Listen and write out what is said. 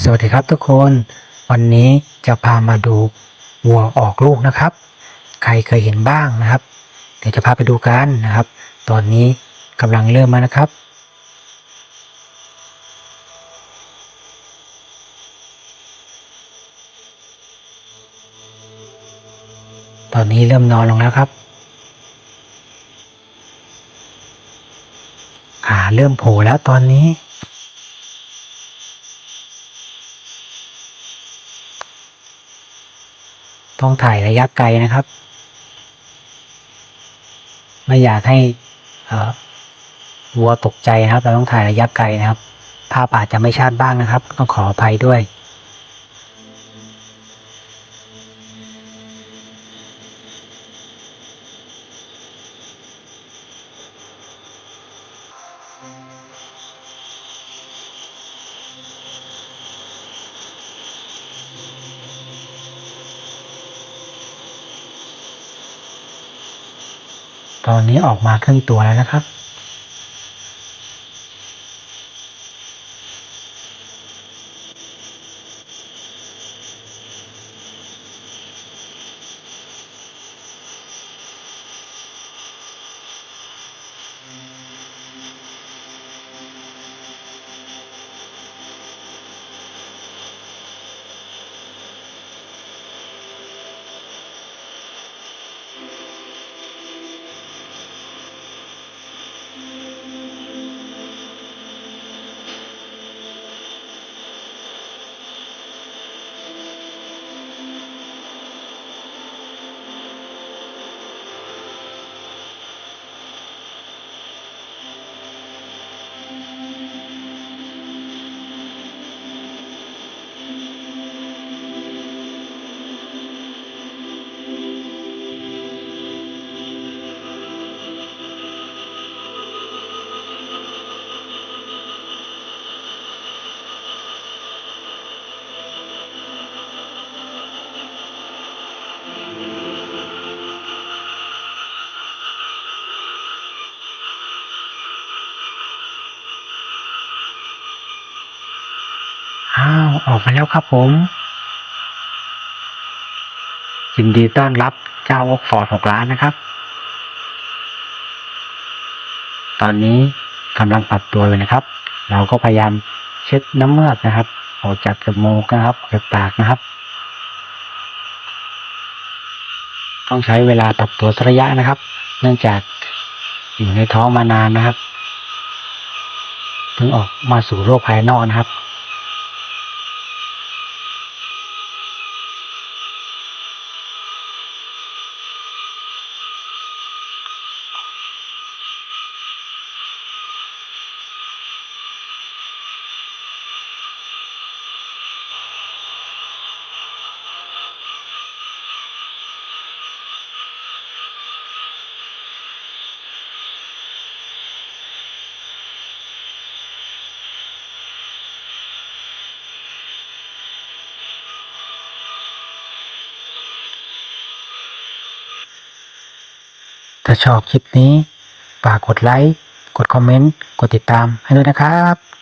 สวัสดีครับทุกคน วันนี้จะพามาดูวัวออกลูกนะครับ ใครเคยเห็นบ้างนะครับ เดี๋ยวจะพาไปดูกันนะครับ ตอนนี้กำลังเริ่มมานะครับ ตอนนี้เริ่มนอนลงแล้วครับขาเริ่มโผล่แล้วตอนนี้ ต้องถ่ายระยะไกลนะครับ ไม่อยากให้วัวตกใจนะครับ เราต้องถ่ายระยะไกลนะครับ ภาพอาจจะไม่ชัดบ้างนะครับ ต้องขออภัยด้วย ตอนนี้ออกมาครึ่งตัวแล้วนะครับ ออกมาแล้วครับผมยินดีต้อนรับเจ้าอกฟอร์ดหกล้านนะครับ ตอนนี้กำลังปรับตัวอยู่นะครับ เราก็พยายามเช็ดน้ำเมือกนะครับ ออกจากจมูกนะครับออกจากปากนะครับ ต้องใช้เวลาปรับตัวสระยะนะครับ เนื่องจากอยู่ในท้องมานานนะครับเพิ่งออกมาสู่โลกภายนอกนะครับ ถ้าชอบคลิปนี้ฝากกดไลค์ กดคอมเมนต์ กดติดตามให้ด้วยนะครับ